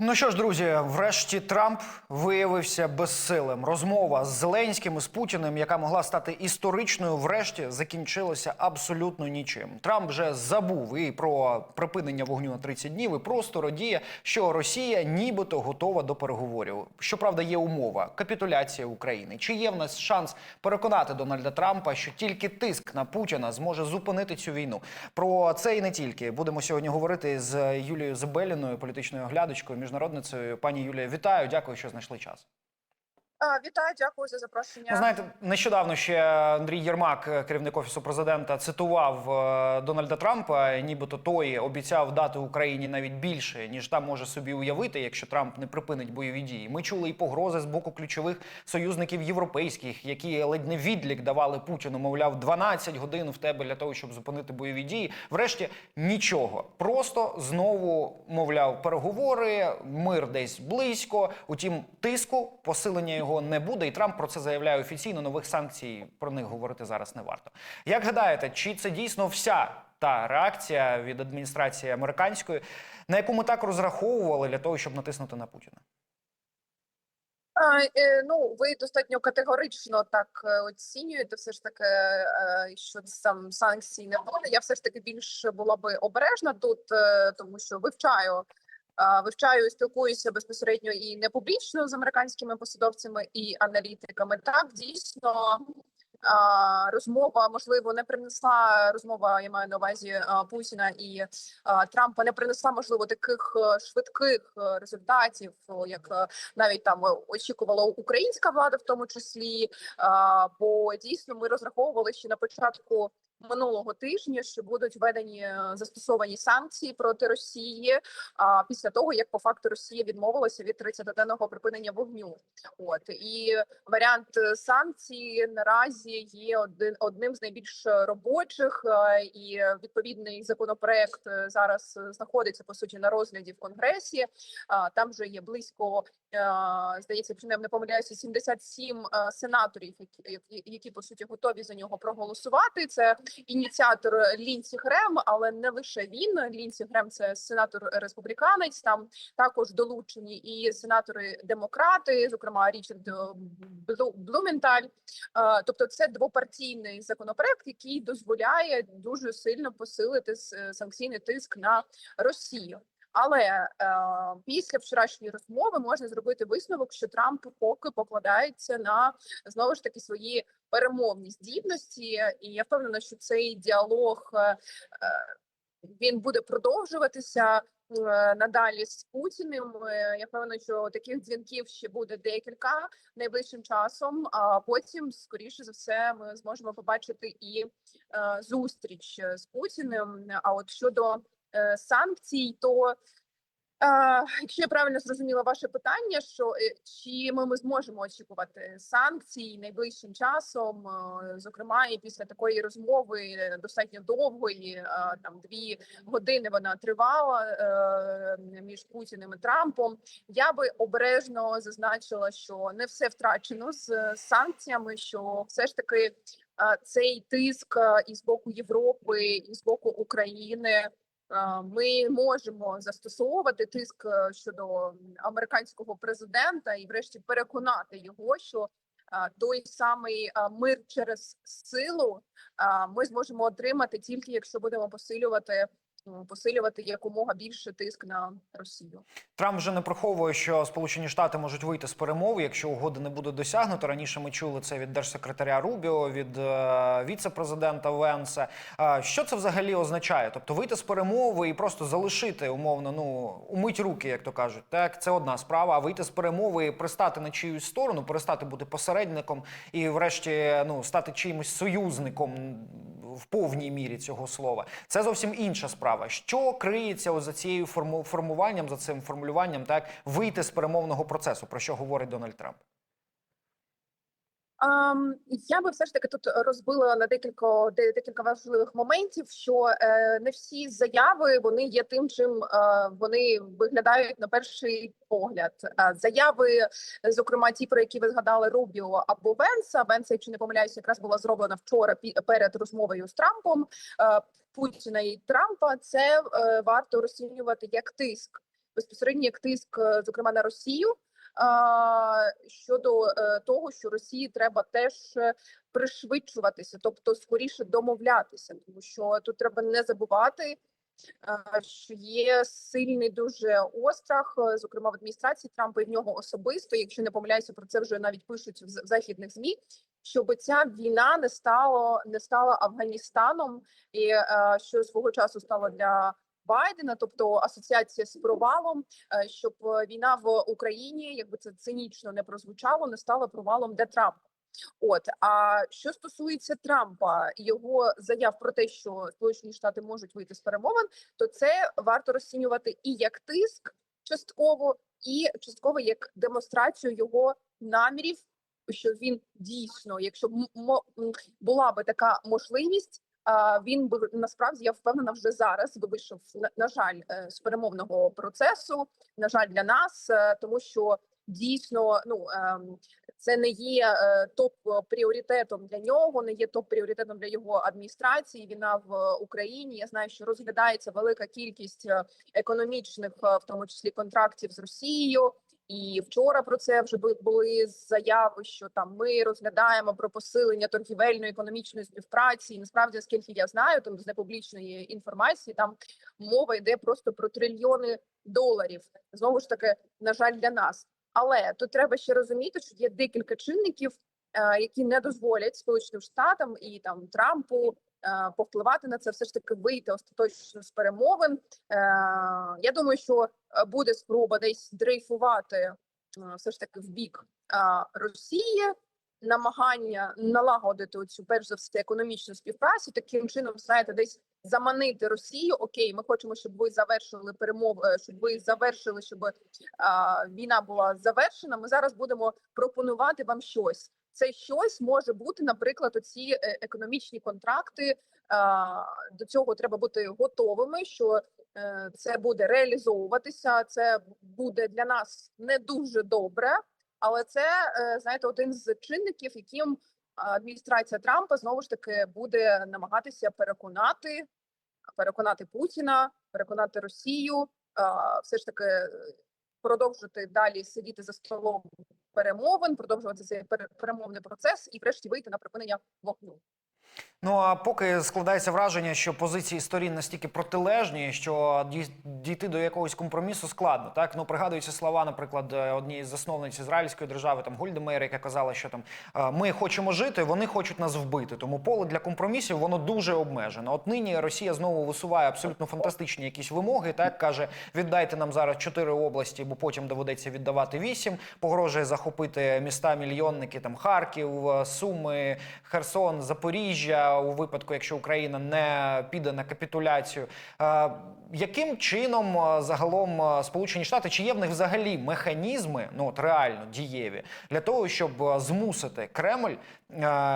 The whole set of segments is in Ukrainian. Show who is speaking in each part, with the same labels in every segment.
Speaker 1: Ну що ж, друзі, врешті Трамп виявився безсилим. Розмова з Зеленським і з Путіним, яка могла стати історичною, врешті закінчилася абсолютно нічим. Трамп вже забув і про припинення вогню на 30 днів, і просто радіє, що Росія нібито готова до переговорів. Щоправда, є умова капітуляція України. Чи є в нас шанс переконати Дональда Трампа, що тільки тиск на Путіна зможе зупинити цю війну? Про це і не тільки будемо сьогодні говорити з Юлією Забеліною, політичною оглядачкою, міжнародницею. Пані Юлія, вітаю, дякую, що знайшли час.
Speaker 2: А, Вітаю, дякую за запрошення.
Speaker 1: Знаєте, нещодавно ще Андрій Єрмак, е, керівник офісу президента, цитував е, Дональда Трампа. Нібито той обіцяв дати Україні навіть більше, ніж там може собі уявити, якщо Трамп не припинить бойові дії. Ми чули і погрози з боку ключових союзників європейських, які ледь не відлік давали Путіну. Мовляв, 12 годин в тебе для того, щоб зупинити бойові дії. Врешті нічого. Просто знову мовляв переговори, мир десь близько. Утім, тиску, посилення його не буде. І Трамп про це заявляє офіційно. Нових санкцій про них говорити зараз не варто. Як гадаєте, чи це дійсно вся та реакція від адміністрації американської, на яку ми так розраховували для того, щоб натиснути на Путіна?
Speaker 2: Е, ну, ви достатньо категорично так е, оцінюєте. Все ж таки, е, що сам санкцій не буде. Я все ж таки більш була би обережна тут, тому що вивчаю. Вивчаю спілкуюся безпосередньо і не публічно з американськими посадовцями і аналітиками. Так дійсно розмова можливо не принесла розмова. Я маю на увазі Путіна і Трампа не принесла можливо таких е, швидких е, результатів, як е, навіть там очікувала українська влада, в тому числі. Бо дійсно ми розраховували ще на початку. Минулого тижня що будуть введені е, застосовані санкції проти Росії а після того як по факту Росія відмовилася від 30-денного припинення вогню. От і варіант е, санкцій наразі є один одним з найбільш робочих, е, і відповідний законопроект зараз знаходиться по суті на розгляді в конгресі. Там вже є близько здається, якщо не помиляюся, 77 е, сенаторів, які, які по суті готові за нього проголосувати. Це ініціатор Лінсі Грем, але не лише він. Лінсі Грем це сенатор республіканець. Там також долучені і сенатори демократи, зокрема Річард е, Блументаль. Е, Тобто, це двопартійний законопроект, який дозволяє дуже сильно посилити санкційний тиск на Росію. Але е, після вчорашньої розмови можна зробити висновок, що Трамп поки покладається на знову ж таки свої перемовні здібності, і я впевнена, що цей діалог е, е, він буде продовжуватися е, надалі з Путіним. Е, Я впевнена, що таких дзвінків ще буде декілька найближчим часом. А потім, скоріше за все, ми зможемо побачити і зустріч з Путіним. А от щодо санкцій, то Е, якщо я правильно зрозуміла ваше питання, що е, чи ми, ми зможемо очікувати санкцій найближчим часом, е, зокрема, і після такої розмови е, достатньо довгої, е, там дві години вона тривала е, між Путіним і Трампом. Я би обережно зазначила, що не все втрачено з е, санкціями, що все ж таки е, цей тиск е, і з боку Європи, і з боку України. Ми можемо застосовувати тиск е, щодо американського президента і, врешті, переконати його, що е, той самий е, мир через силу ми зможемо отримати тільки якщо будемо посилювати посилювати якомога більше тиск на Росію.
Speaker 1: Трамп вже не приховує, що Сполучені Штати можуть вийти з перемови, якщо угоди не буде досягнуто. Раніше ми чули це від держсекретаря Рубіо, від е, віце-президента Венса. Е, що це взагалі означає? Тобто вийти з перемови і просто залишити умовно, ну умить руки, як то кажуть. Так, це одна справа. А вийти з перемови і пристати на чиюсь сторону, перестати бути посередником і, врешті, ну стати чимось союзником в повній мірі цього слова. Це зовсім інша справа. Що криється за цією форму- формуванням, за цим формулюванням, так вийти з перемовного процесу, про що говорить Дональд Трамп?
Speaker 2: Я би все ж таки тут розбила на декілька декілька важливих моментів, що е, не всі заяви вони є тим, чим е, вони виглядають на перший погляд. Е, заяви, зокрема, ті, про які ви згадали Рубіо або Венса. Венса, якщо не помиляюся, якраз була зроблена вчора перед розмовою з Трампом. Путіна і Трампа це варто розцінювати як тиск. безпосередньо як тиск, зокрема на Росію. Щодо е, того, що Росії треба теж е, пришвидшуватися, тобто скоріше домовлятися, тому що тут треба не забувати, що є сильний дуже острах, е, зокрема в адміністрації Трампа і в нього особисто. Якщо не помиляюся, про це вже навіть пишуть в західних змі. Щоб ця війна не стало не стала Афганістаном, і що свого часу стало для Байдена, тобто асоціація з провалом, е, щоб е, війна в Україні, якби це цинічно не прозвучало, не стала провалом для Трампа. От а що стосується Трампа його заяв про те, що Сполучені Штати можуть вийти з перемовин, то це варто розцінювати і як тиск частково, і частково як демонстрацію його намірів, що він дійсно, якщо була би така можливість. Він би насправді я впевнена вже зараз би вийшов на, жаль е, з перемовного процесу. На жаль, для нас, е, тому що дійсно ну ем, це не є е, топ пріоритетом для нього, не є топ пріоритетом для його адміністрації. Війна в Україні. Я знаю, що розглядається велика кількість економічних, в тому числі контрактів з Росією. І вчора про це вже були заяви, що там ми розглядаємо про посилення торгівельної економічної співпраці. І насправді, наскільки я знаю, там з непублічної інформації там мова йде просто про трильйони доларів. Знову ж таки, на жаль, для нас. Але тут треба ще розуміти, що є декілька чинників, е, які не дозволять Сполученим Штатам і там Трампу повпливати на це, все ж таки вийти остаточно з перемовин. Е, Я думаю, що е, буде спроба десь дрейфувати е, все ж таки в бік е, Росії. Намагання налагодити цю перш за все економічну співпрацю, таким чином, знаєте, десь заманити Росію. Окей, ми хочемо, щоб ви завершили перемови, щоб ви завершили, щоб а, війна була завершена. Ми зараз будемо пропонувати вам щось. Це щось може бути, наприклад, оці е, економічні контракти. До цього треба бути готовими, що е, це буде реалізовуватися. Це буде для нас не дуже добре, але це е, знаєте, один з чинників, яким адміністрація Трампа знову ж таки буде намагатися переконати переконати Путіна, переконати Росію, все ж таки е, продовжити далі сидіти за столом перемовин, продовжувати цей перемовний процес і, врешті, вийти на припинення вогню.
Speaker 1: Ну а поки складається враження, що позиції сторін настільки протилежні, що дійти до якогось компромісу складно. Так ну пригадуються слова, наприклад, е, однієї з засновниць ізраїльської держави, там Гольди Мейер, яка казала, що там е, ми хочемо жити, вони хочуть нас вбити. Тому поле для компромісів воно дуже обмежено. От нині Росія знову висуває абсолютно фантастичні якісь вимоги. Так каже: віддайте нам зараз чотири області, бо потім доведеться віддавати вісім. Погрожує захопити міста мільйонники, там Харків, е, Суми, Херсон, Запоріжжя у випадку, якщо Україна не піде на капітуляцію. Е, яким чином е, загалом е, Сполучені Штати чи є в них взагалі механізми, ну от реально дієві, для того, щоб змусити Кремль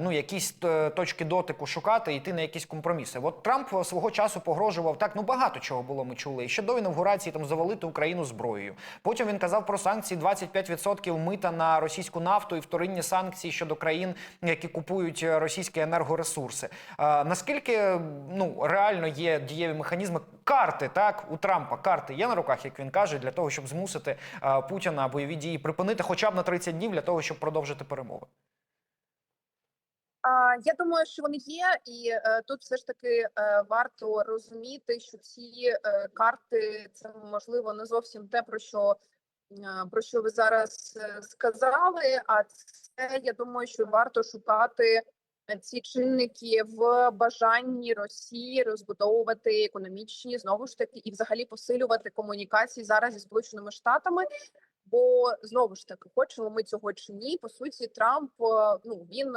Speaker 1: ну якісь е, точки дотику шукати і йти на якісь компроміси? От Трамп е, свого часу погрожував так. Ну багато чого було. Ми чули. І ще до інавгурації там завалити Україну зброєю. Потім він казав про санкції 25% мита на російську нафту і вторинні санкції щодо країн, які купують е, російські енергоресурси. Е, наскільки ну реально є дієві механізми карти, так у Трампа карти є на руках, як він каже, для того, щоб змусити е, Путіна бойові дії припинити, хоча б на 30 днів для того, щоб продовжити перемови.
Speaker 2: Я думаю, що вони є, і е, тут все ж таки е, варто розуміти, що ці е, карти це можливо не зовсім те, про що про що ви зараз сказали. А це я думаю, що варто шукати ці чинники в бажанні Росії розбудовувати економічні знову ж таки і взагалі посилювати комунікації зараз зі Сполученими Штатами. Бо знову ж таки, хочемо ми цього чи ні, по суті, Трамп ну він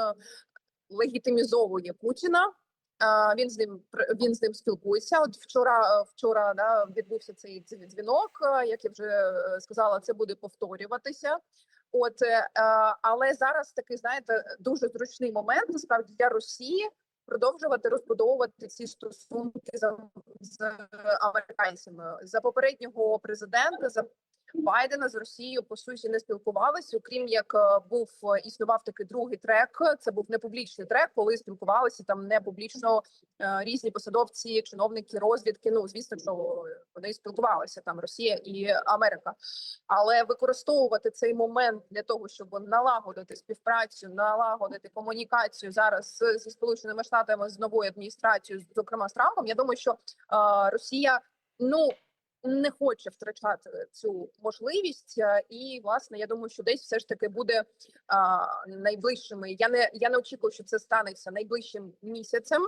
Speaker 2: легітимізовує Путіна. А, Він з ним він з ним спілкується. От вчора, е, вчора да, відбувся цей дзві- дзвінок. е, Як я вже е, сказала, це буде повторюватися. От е, е, але зараз такий, знаєте, дуже зручний момент насправді для Росії продовжувати розбудовувати ці стосунки з, з американцями за попереднього президента. За Байдена з Росією по суті не спілкувалися, окрім як е, був е, існував такий другий трек. Це був не публічний трек, коли спілкувалися там не публічно е, різні посадовці, чиновники, розвідки. Ну звісно, що вони спілкувалися там Росія і Америка. Але використовувати цей момент для того, щоб налагодити співпрацю, налагодити комунікацію зараз зі сполученими штатами з новою адміністрацією, зокрема з Трампом. Я думаю, що Росія ну не хоче втрачати цю можливість, е, і власне я думаю, що десь все ж таки буде а, найближчими. Я не я не очікую, що це станеться найближчим місяцем.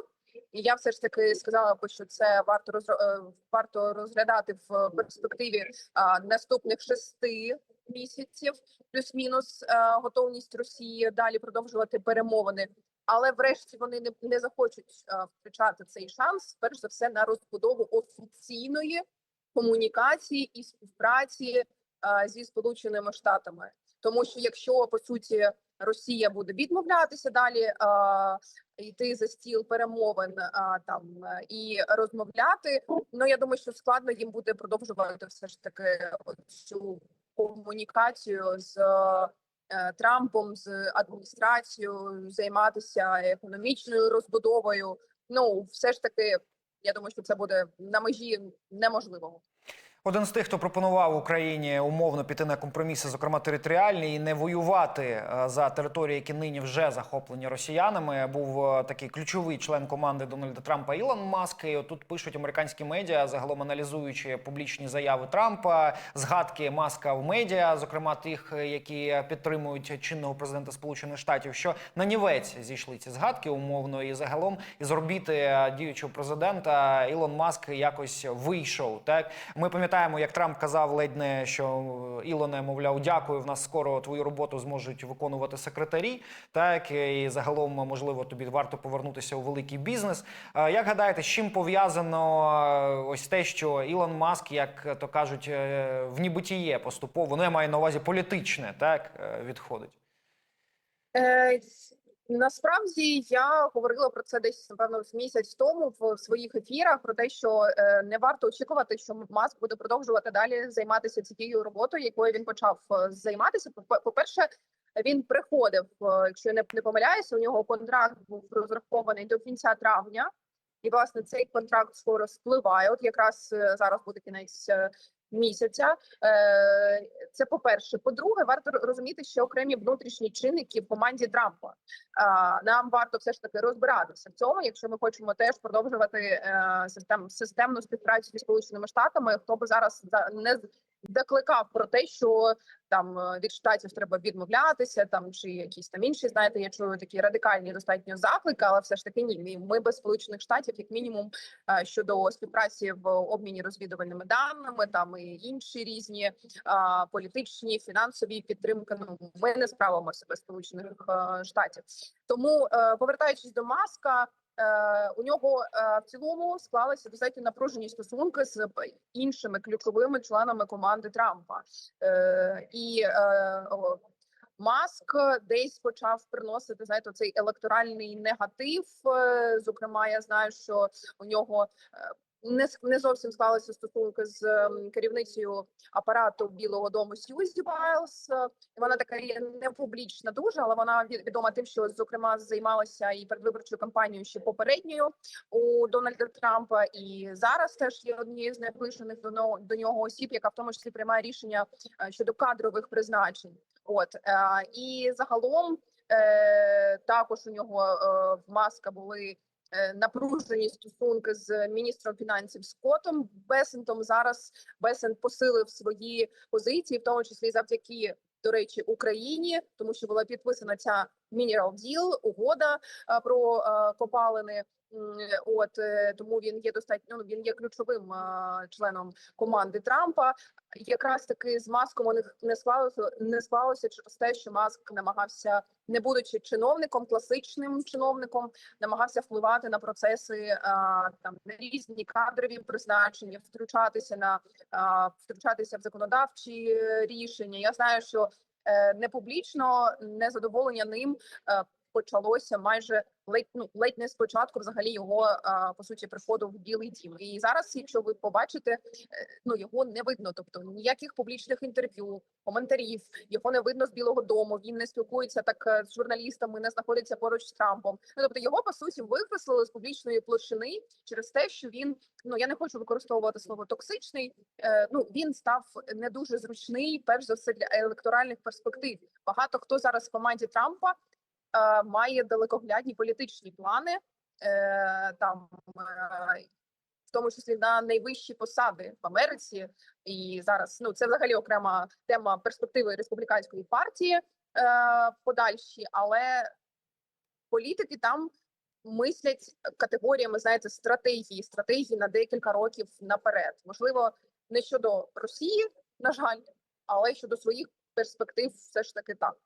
Speaker 2: І я все ж таки сказала би, що це варто розро- е, варто розглядати в перспективі а, наступних шести місяців, плюс-мінус е, готовність Росії далі продовжувати перемовини. Але врешті вони не, не захочуть е, втрачати цей шанс, перш за все, на розбудову офіційної комунікації і співпраці е, зі Сполученими Штатами. Тому що якщо по суті Росія буде відмовлятися далі е, йти за стіл перемовин е, там і розмовляти, ну я думаю, що складно їм буде продовжувати все ж таки цю комунікацію з Трампом, з адміністрацією, займатися економічною розбудовою. Ну все ж таки, я думаю, що це буде на межі неможливого.
Speaker 1: Один з тих, хто пропонував Україні умовно піти на компроміси, зокрема територіальні, і не воювати е, за території, які нині вже захоплені росіянами, був е, такий ключовий член команди Дональда Трампа Ілон Маск. І отут пишуть американські медіа, загалом аналізуючи публічні заяви Трампа, згадки Маска в медіа, зокрема тих, е, які підтримують чинного президента Сполучених Штатів, що на нівець зійшли ці згадки умовно, і загалом із орбіти діючого президента Ілон Маск якось вийшов. Так ми пам'ятаємо, як Трамп казав ледь не, що Ілоне, мовляв, дякую. В нас скоро твою роботу зможуть виконувати секретарі. Так і загалом, можливо, тобі варто повернутися у великий бізнес. Е, Як гадаєте, з чим пов'язано е, ось те, що Ілон Маск, як то кажуть, е, в нібитіє поступово, ну я маю на увазі політичне, так е, відходить.
Speaker 2: Насправді я говорила про це десь напевно місяць тому в своїх ефірах про те, що е, не варто очікувати, що Маск буде продовжувати далі займатися цією роботою, якою він почав е, займатися. По перше, він приходив, е, якщо я не, помиляюся, у нього контракт був розрахований до кінця травня. І власне цей контракт скоро спливає. От якраз зараз буде кінець місяця. Е, Це по перше. По-друге, варто розуміти, що окремі внутрішні чинники в команді Трампа. Нам варто все ж таки розбиратися в цьому, якщо ми хочемо теж продовжувати е, систем системну співпрацю зі сполученими штатами. Хто би зараз за- не закликав про те, що там е, від штатів треба відмовлятися, там чи якісь там інші, знаєте, я чую такі радикальні достатньо заклики, але все ж таки ні. Ми- Ми без сполучених штатів, як мінімум, е, щодо співпраці в обміні розвідувальними даними, там і інші різні а, політичні, фінансові підтримки. Ну ми не справимося без сполучених е, штатів. Тому е, повертаючись до маска. Е, У нього е, в цілому склалися достатньо напружені стосунки з іншими ключовими членами команди Трампа, Е, і Маск десь почав приносити знаєте, цей електоральний негатив. Зокрема, я знаю, що у нього не не зовсім склалися стосунки з ем, керівницею апарату Білого Дому Сьюзі Байлз. Е, Вона така не публічна дуже, але вона відома тим, що зокрема займалася і передвиборчою кампанією ще попередньою у Дональда Трампа, і зараз теж є однією з найближених до нього до нього осіб, яка в тому числі приймає рішення е, щодо кадрових призначень. От е, і загалом е, також у нього в маска були напружені стосунки з міністром фінансів Скотом. Бесентом. Зараз Бесент посилив свої позиції, в тому числі завдяки. До речі, Україні, тому що була підписана ця Mineral Deal, угода про копалини. От е, тому він є достатньо. Ну він є ключовим е, членом команди Трампа. Якраз таки з маском у них не склалося не склалося через те, що маск намагався, не будучи чиновником, класичним чиновником, намагався впливати на процеси а, там на різні кадрові призначення, втручатися на а, втручатися в законодавчі е, рішення. Я знаю, що не публічно незадоволення ним е, почалося майже ледь ну ледь не спочатку, взагалі його по суті приходу в білий дім. І зараз, якщо ви побачите, е, ну його не видно, тобто ніяких публічних інтерв'ю, коментарів, його не видно з Білого Дому. Він не спілкується так е, з журналістами, не знаходиться поруч з Трампом. Ну тобто його по суті викреслили з публічної площини через те, що він ну я не хочу використовувати слово токсичний. Е, ну він став не дуже зручний, перш за все для електоральних перспектив. Багато хто зараз в команді Трампа має далекоглядні політичні плани. Е, там е, в тому числі на найвищі посади в Америці, і зараз ну це взагалі окрема тема перспективи республіканської партії е, подальші, але політики там мислять категоріями, знаєте, стратегії, стратегії на декілька років наперед. Можливо, не щодо Росії, на жаль, але щодо своїх перспектив, все ж таки так.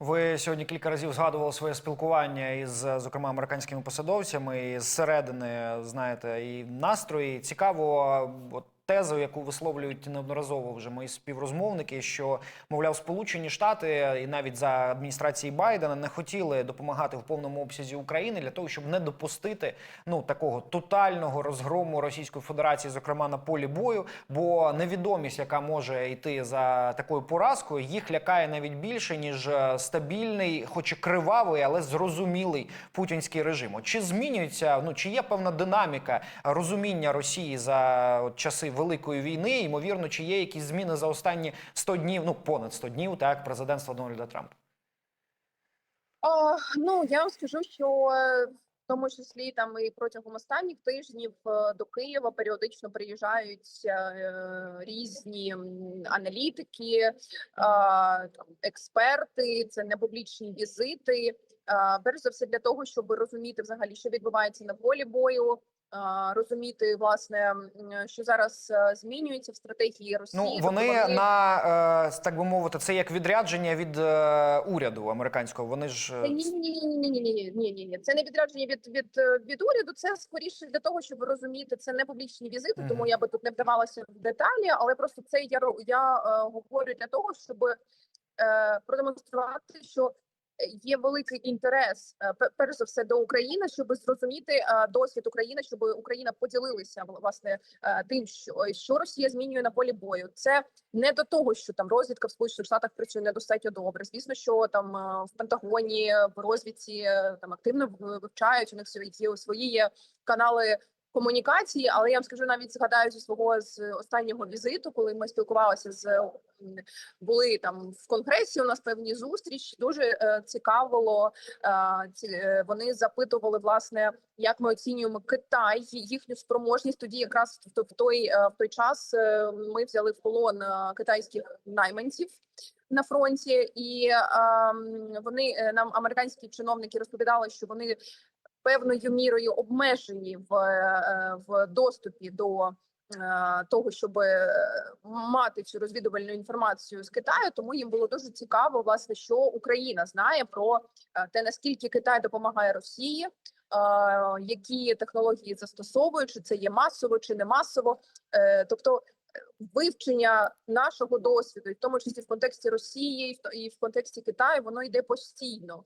Speaker 1: Ви сьогодні кілька разів згадували своє спілкування із, зокрема, американськими посадовцями. І зсередини, знаєте, і настрої. Цікаво, от тезу, яку висловлюють неодноразово вже мої співрозмовники, що мовляв, Сполучені Штати і навіть за адміністрації Байдена не хотіли допомагати в повному обсязі Україні для того, щоб не допустити ну такого тотального розгрому Російської Федерації, зокрема на полі бою. Бо невідомість, яка може йти за такою поразкою, їх лякає навіть більше ніж е, стабільний, хоч і кривавий, але зрозумілий путінський режим. От чи змінюється? Ну чи є певна динаміка розуміння Росії за от, часи Великої війни? Ймовірно, чи є якісь зміни за останні 100 днів, ну понад 100 днів, так президентства Дональда Трампа?
Speaker 2: О, ну я вам скажу, що е, в тому числі там і протягом останніх тижнів е, до Києва періодично приїжджають е, різні аналітики, е, експерти, це не публічні візити. Е, перш за все для того, щоб розуміти взагалі, що відбувається на полі бою. Розуміти власне, що зараз е, змінюється в стратегії Росії.
Speaker 1: Ну
Speaker 2: Тобто
Speaker 1: вони на е, так би мовити, це як відрядження від е, уряду американського. Вони ж
Speaker 2: Ні, ні, ні, ні, ні, ні, ні, ні, ні, ні. Це не відрядження від від від уряду. Це скоріше для того, щоб розуміти, це не публічні візити, тому я би тут не вдавалася в деталі, але просто це я я говорю для того, щоб продемонструвати, що є великий інтерес е, перш за все до України, щоб зрозуміти е, досвід України, щоб Україна поділилася власне е, тим, що, що Росія змінює на полі бою. Це не до того, що там розвідка в Сполучених Штатах працює недостатньо добре. Звісно, що там в Пентагоні в розвідці там активно вивчають. У них свої є канали комунікації. Але я вам скажу навіть згадаю зі свого з останнього візиту, коли ми спілкувалися з були там в конгресі. У нас певні зустріч. Дуже е, цікавило. Е, ці, е, вони запитували власне, як ми оцінюємо Китай, їхню спроможність. Тоді якраз в, в той е, в той час е, ми взяли в полон е, китайських найманців. На фронті, і ем, вони е, нам американські чиновники розповідали, що вони певною мірою обмежені в, е, в доступі до е, того, щоб е, мати цю розвідувальну інформацію з Китаю. Тому їм було дуже цікаво, власне, що Україна знає про те, наскільки Китай допомагає Росії. Які технології застосовують, чи це є масово, чи не масово, тобто вивчення нашого досвіду, в тому числі в контексті Росії, і в контексті Китаю, воно йде постійно.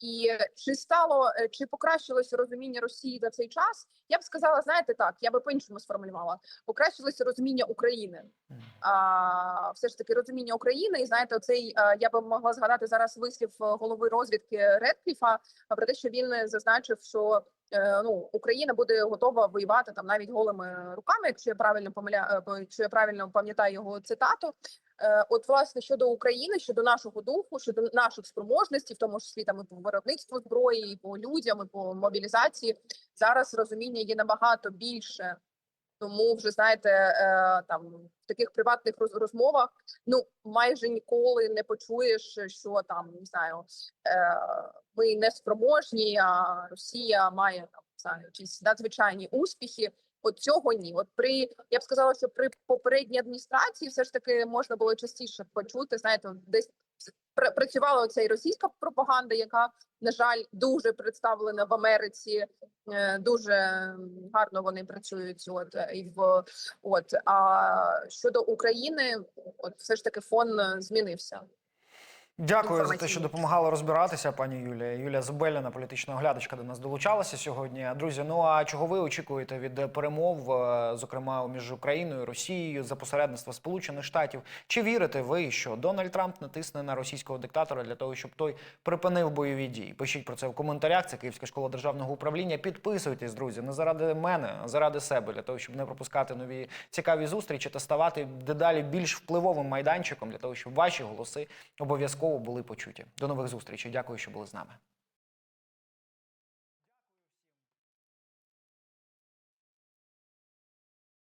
Speaker 2: І чи стало е, чи покращилося розуміння Росії за цей час? Я б сказала, знаєте, так я би по-іншому сформулювала. Покращилося розуміння України. А все ж таки розуміння України, і знаєте, оцей е, я би могла згадати зараз вислів е, голови розвідки Редкліфа про те, що він зазначив, що ну Україна буде готова воювати там навіть голими руками, якщо я правильно помиля, якщо я правильно пам'ятаю його цитату. Е, От, власне, щодо України, щодо нашого духу, щодо наших спроможностей, в тому числі там і по виробництву зброї, і по людям, і по мобілізації, зараз розуміння є набагато більше. Тому вже знаєте, е, там в таких приватних розмовах ну майже ніколи не почуєш, що там не знаю, е, ми не спроможні, а Росія має там не знаю, якісь надзвичайні успіхи. От цього ні. От при я б сказала, що при попередній адміністрації все ж таки можна було частіше почути. Знаєте, десь пр- працювала оця російська пропаганда, яка на жаль дуже представлена в Америці. Е, Дуже гарно вони працюють. От е, і в от а щодо України, от все ж таки фон е, змінився.
Speaker 1: Дякую за те, що допомагали розбиратися, пані Юлія. Юлія Зубеліна, політична оглядачка, до нас долучалася сьогодні. Друзі, ну а чого ви очікуєте від перемов, е, зокрема між Україною Росією за посередництва Сполучених Штатів? Чи вірите ви, що Дональд Трамп натисне на російського диктатора для того, щоб той припинив бойові дії? Пишіть про це в коментарях. Це Київська школа державного управління. Підписуйтесь, друзі, не заради мене, а заради себе, для того, щоб не пропускати нові цікаві зустрічі та ставати дедалі більш впливовим майданчиком для того, щоб ваші голоси обов'язково були почуті. До нових зустрічей. Дякую, що були з нами.